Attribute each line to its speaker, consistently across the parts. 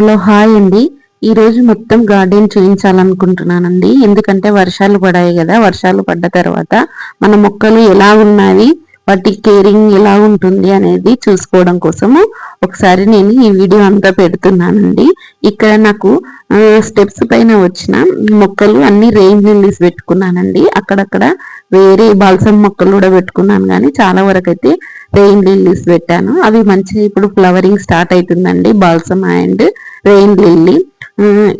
Speaker 1: Hello hi అండి. ఈ రోజు మొత్తం గార్డెన్ చేయించాలనుకుంటున్నానండి. ఎందుకంటే వర్షాలు పడాయి కదా వర్షాలు పడ్డ తర్వాత మన మొక్కలు ఎలా ఉన్నాయి వాటి కేరింగ్ ఎలా ఉంటుంది అనేది చూసుకోవడం కోసము ఒకసారి నేను ఈ వీడియో అంతా పెడుతున్నానండి. ఇక్కడ నాకు స్టెప్స్ పైన వచ్చిన మొక్కలు అన్ని రేంజ్ లిల్లీస్ పెట్టుకున్నానండి. అక్కడక్కడ వేరే బాల్సమ్ మొక్కలు కూడా పెట్టుకున్నాను కానీ చాలా వరకు అయితే రెయిన్ లిల్లీస్ పెట్టాను. అవి మంచిగా ఇప్పుడు ఫ్లవరింగ్ స్టార్ట్ అవుతుందండి బాల్సమ్ అండ్ రెయిన్ లిల్లీ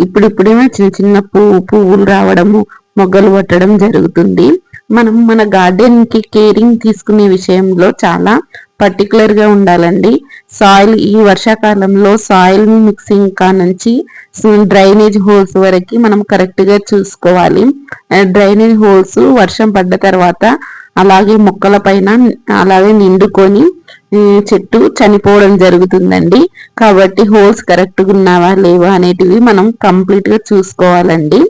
Speaker 1: ఇప్పుడిప్పుడేమో చిన్న చిన్న పువ్వు పువ్వులు రావడము మొగ్గలు పట్టడం జరుగుతుంది. మనం మన గార్డెన్కి కేరింగ్ తీసుకునే విషయంలో చాలా పర్టికులర్గా ఉండాలండి. సాయిల్ ఈ వర్షాకాలంలో సాయిల్ మిక్సింగ్ కా నుంచి డ్రైనేజ్ హోల్స్ వరకు మనం కరెక్ట్గా చూసుకోవాలి డ్రైనేజ్ హోల్స్ వర్షం పడ్డ తర్వాత అలాగే మొక్కల పైన అలాగే నిండుకొని చెట్టు చనిపోవడం జరుగుతుందండి. కాబట్టి హోల్స్ కరెక్ట్గా ఉన్నావా లేవా అనేటివి మనం కంప్లీట్గా చూసుకోవాలండి.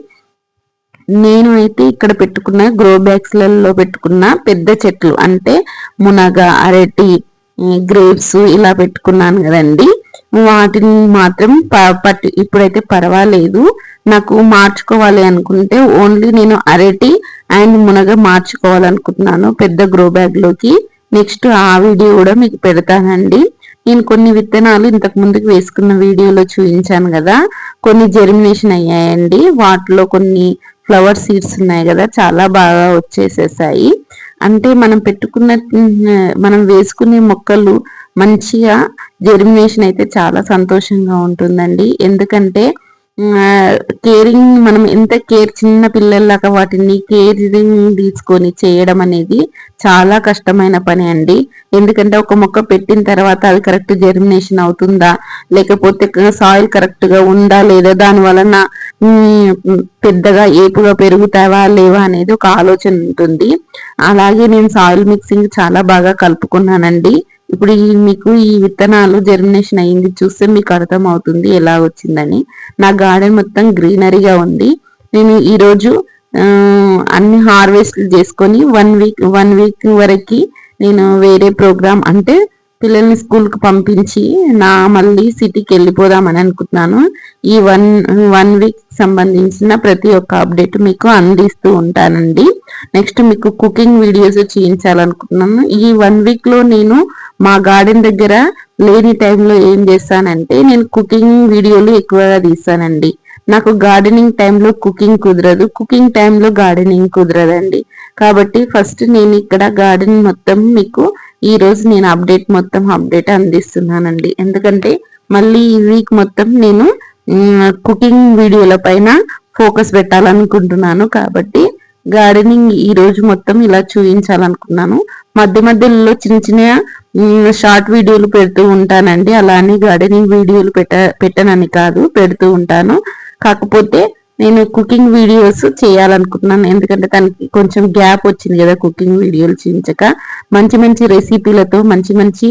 Speaker 1: నేను అయితే ఇక్కడ పెట్టుకున్న గ్రో బ్యాగ్స్లలో పెట్టుకున్న పెద్ద చెట్లు అంటే మునగ అరటి గ్రేప్స్ ఇలా పెట్టుకున్నాను కదండి. వాటిని మాత్రం పట్టి ఇప్పుడైతే పర్వాలేదు. నాకు మార్చుకోవాలి అనుకుంటే ఓన్లీ నేను అరటి అండ్ మునగ మార్చుకోవాలనుకుంటున్నాను పెద్ద గ్రో బ్యాగ్లోకి. నెక్స్ట్ ఆ వీడియో కూడా మీకు పెడతానండి. నేను కొన్ని విత్తనాలు ఇంతకు ముందుకు వేసుకున్న వీడియోలో చూపించాను కదా. కొన్ని జెర్మినేషన్ అయ్యాయండి. వాటిలో కొన్ని ఫ్లవర్ సీడ్స్ ఉన్నాయి కదా. చాలా బాగా వచ్చేసేసాయి. అంటే మనం పెట్టుకున్న మనం వేసుకునే మొక్కలు మంచిగా జెర్మినేషన్ అయితే చాలా సంతోషంగా ఉంటుందండి. ఎందుకంటే కేరింగ్ మనం ఎంత కేర్ చిన్న పిల్లల్లాగా వాటిని కేరింగ్ తీసుకొని చేయడం అనేది చాలా కష్టమైన పని అండి. ఎందుకంటే ఒక మొక్క పెట్టిన తర్వాత అది కరెక్ట్ జెర్మినేషన్ అవుతుందా? లేకపోతే సాయిల్ కరెక్ట్గా ఉందా? లేదా దాని వలన పెద్దగా ఏపుగా పెరుగుతావా? లేవా? అనేది ఒక ఆలోచన ఉంటుంది. అలాగే నేను సాయిల్ మిక్సింగ్ చాలా బాగా కలుపుకున్నానండి. ఇప్పుడు ఈ మీకు ఈ విత్తనాలు జర్మినేషన్ అయ్యింది చూస్తే మీకు అర్థం అవుతుంది ఎలా వచ్చిందని. నా గార్డెన్ మొత్తం గ్రీనరీగా ఉంది. నేను ఈరోజు అన్ని హార్వెస్ట్ చేసుకొని వన్ వీక్ వన్ వీక్ వరకు నేను వేరే ప్రోగ్రామ్ అంటే పిల్లల్ని స్కూల్కి పంపించి నా మళ్ళీ సిటీకి వెళ్ళిపోదామని అనుకుంటున్నాను. ఈ వన్ వన్ వీక్ సంబంధించిన ప్రతి ఒక్క అప్డేట్ మీకు అందిస్తూ ఉంటానండి. నెక్స్ట్ మీకు కుకింగ్ వీడియోస్ చేయించాలనుకుంటున్నాను. ఈ వన్ వీక్లో నేను మా గార్డెన్ దగ్గర లేని టైంలో ఏం చేస్తానంటే నేను కుకింగ్ వీడియోలు ఎక్కువగా తీస్తానండి. నాకు గార్డెనింగ్ టైంలో కుకింగ్ కుదరదు. కుకింగ్ టైంలో గార్డెనింగ్ కుదరదండి. కాబట్టి ఫస్ట్ నేను ఇక్కడ గార్డెన్ మొత్తం మీకు ఈ రోజు నేను అప్డేట్ మొత్తం అప్డేట్ అందిస్తున్నానండి. ఎందుకంటే మళ్ళీ ఈ వీక్ మొత్తం నేను కుకింగ్ వీడియోల పైన ఫోకస్ పెట్టాలనుకుంటున్నాను. కాబట్టి గార్డెనింగ్ ఈ రోజు మొత్తం ఇలా చూపించాలనుకున్నాను. మధ్య మధ్యలో చిన్న చిన్న షార్ట్ వీడియోలు పెడుతూ ఉంటానండి. అలానే గార్డెనింగ్ వీడియోలు పెట్ట పెట్టనని కాదు పెడుతూ ఉంటాను. కాకపోతే నేను కుకింగ్ వీడియోస్ చేయాలనుకుంటున్నాను. ఎందుకంటే తనకి కొంచెం గ్యాప్ వచ్చింది కదా కుకింగ్ వీడియోలు చేయించక. మంచి మంచి రెసిపీలతో మంచి మంచి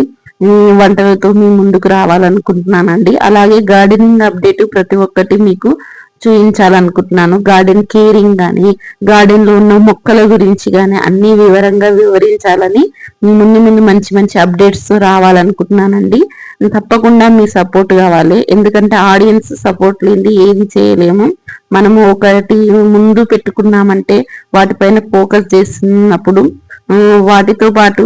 Speaker 1: వంటలతో మీ ముందుకు రావాలనుకుంటున్నానండి. అలాగే గార్డెనింగ్ అప్డేట్ ప్రతి ఒక్కటి మీకు చూపించాలనుకుంటున్నాను గార్డెన్ కేరింగ్ కానీ గార్డెన్లో ఉన్న మొక్కల గురించి కానీ అన్ని వివరంగా వివరించాలని ముందు ముందు మంచి మంచి అప్డేట్స్ రావాలనుకుంటున్నానండి. తప్పకుండా మీ సపోర్ట్ కావాలి. ఎందుకంటే ఆడియన్స్ సపోర్ట్ లేని ఏది చేయలేము. మనము ఒకటి ముందు పెట్టుకున్నామంటే వాటిపైన ఫోకస్ చేస్తున్నప్పుడు వాటితో పాటు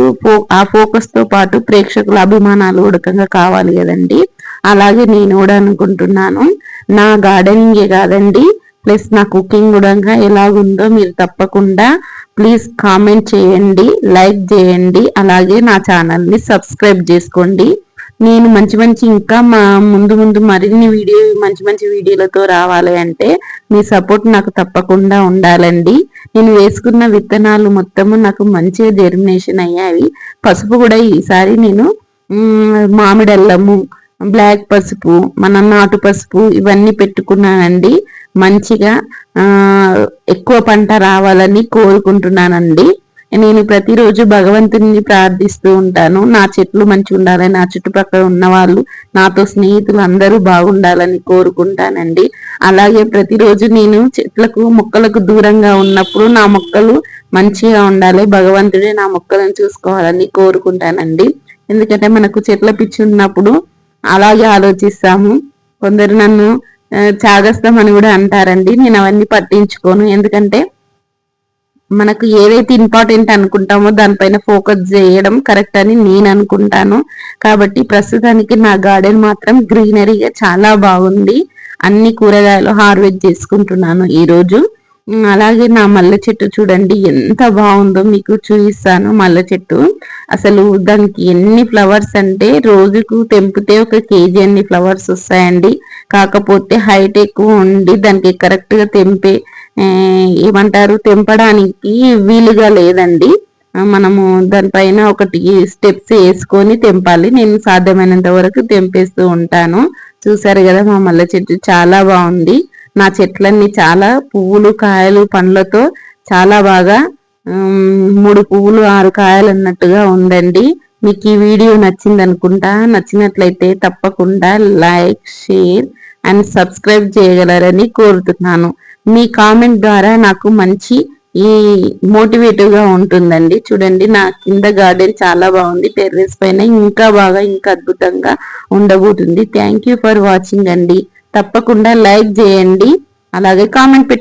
Speaker 1: ఆ ఫోకస్తో పాటు ప్రేక్షకుల అభిమానాలు ఉడకంగా కావాలి కదండి. అలాగే నేను కూడా అనుకుంటున్నాను. నా గార్డెనింగే కాదండి. ప్లస్ నా కుకింగ్ కూడా ఎలాగుందో మీరు తప్పకుండా ప్లీజ్ కామెంట్ చేయండి లైక్ చేయండి అలాగే నా ఛానల్ని సబ్స్క్రైబ్ చేసుకోండి. నేను మంచి మంచి ఇంకా మా ముందు ముందు మరిన్ని వీడియో మంచి మంచి వీడియోలతో రావాలి అంటే మీ సపోర్ట్ నాకు తప్పకుండా ఉండాలండి. నేను వేసుకున్న విత్తనాలు మొత్తము నాకు మంచిగా జెర్మినేషన్ అయ్యాయి. పసుపు కూడా ఈసారి నేను మామిడల్లము బ్లాక్ పసుపు మన నాటు పసుపు ఇవన్నీ పెట్టుకున్నానండి. మంచిగా ఎక్కువ పంట రావాలని కోరుకుంటున్నానండి. నేను ప్రతిరోజు భగవంతుని ప్రార్థిస్తూ ఉంటాను. నా చెట్లు మంచి ఉండాలని నా చుట్టుపక్కల ఉన్న వాళ్ళు నాతో స్నేహితులు అందరూ బాగుండాలని కోరుకుంటానండి. అలాగే ప్రతిరోజు నేను చెట్లకు మొక్కలకు దూరంగా ఉన్నప్పుడు నా మొక్కలు మంచిగా ఉండాలి భగవంతుడే నా మొక్కలను చూసుకోవాలని కోరుకుంటానండి. ఎందుకంటే మనకు చెట్ల పిచ్చి ఉన్నప్పుడు అలాగే ఆలోచిస్తాము. కొందరు నన్ను ఆ, చాగస్తామని కూడా అంటారండి. నేను అవన్నీ పట్టించుకోను. ఎందుకంటే మనకు ఏదైతే ఇంపార్టెంట్ అనుకుంటామో దానిపైన ఫోకస్ చేయడం కరెక్ట్ అని నేను అనుకుంటాను. కాబట్టి ప్రస్తుతానికి నా గార్డెన్ మాత్రం గ్రీనరీగా చాలా బాగుంది. అన్ని కూరగాయలు హార్వెస్ట్ చేసుకుంటున్నాను ఈరోజు. రోజు అలాగే నా మల్లె చెట్టు చూడండి ఎంత బాగుందో మీకు చూపిస్తాను మల్లె చెట్టు. అసలు దానికి ఎన్ని ఫ్లవర్స్ అంటే రోజుకు తెంపితే ఒక కేజీ అన్ని ఫ్లవర్స్ వస్తాయండి. కాకపోతే హైట్ ఎక్కువ ఉండి దానికి కరెక్ట్గా తెంపే ఏమంటారు తెంపడానికి వీలుగా లేదండి. మనము దానిపైన ఒకటి స్టెప్స్ వేసుకొని తెంపాలి. నేను సాధ్యమైనంత వరకు తెంపేస్తూ ఉంటాను. చూసారు కదా మా మల్లె చెట్టు చాలా బాగుంది. నా చెట్లన్నీ చాలా పువ్వులు కాయలు పండ్లతో చాలా బాగా మూడు పువ్వులు ఆరు కాయలు అన్నట్టుగా ఉందండి. మీకు ఈ వీడియో నచ్చింది అనుకుంటా నచ్చినట్లయితే తప్పకుండా లైక్ షేర్ అండ్ సబ్స్క్రైబ్ చేయగలరని కోరుతున్నాను. మీ కామెంట్ ద్వారా నాకు మంచి ఈ మోటివేటివ్గా ఉంటుందండి. చూడండి నా కింద గార్డెన్ చాలా బాగుంది. టెర్రస్ పైన ఇంకా బాగా ఇంకా అద్భుతంగా ఉండబోతుంది. థ్యాంక్ యూ ఫర్ వాచింగ్ అండి. తప్పకుండా లైక్ చేయండి. అలాగే కామెంట్ పెట్టండి.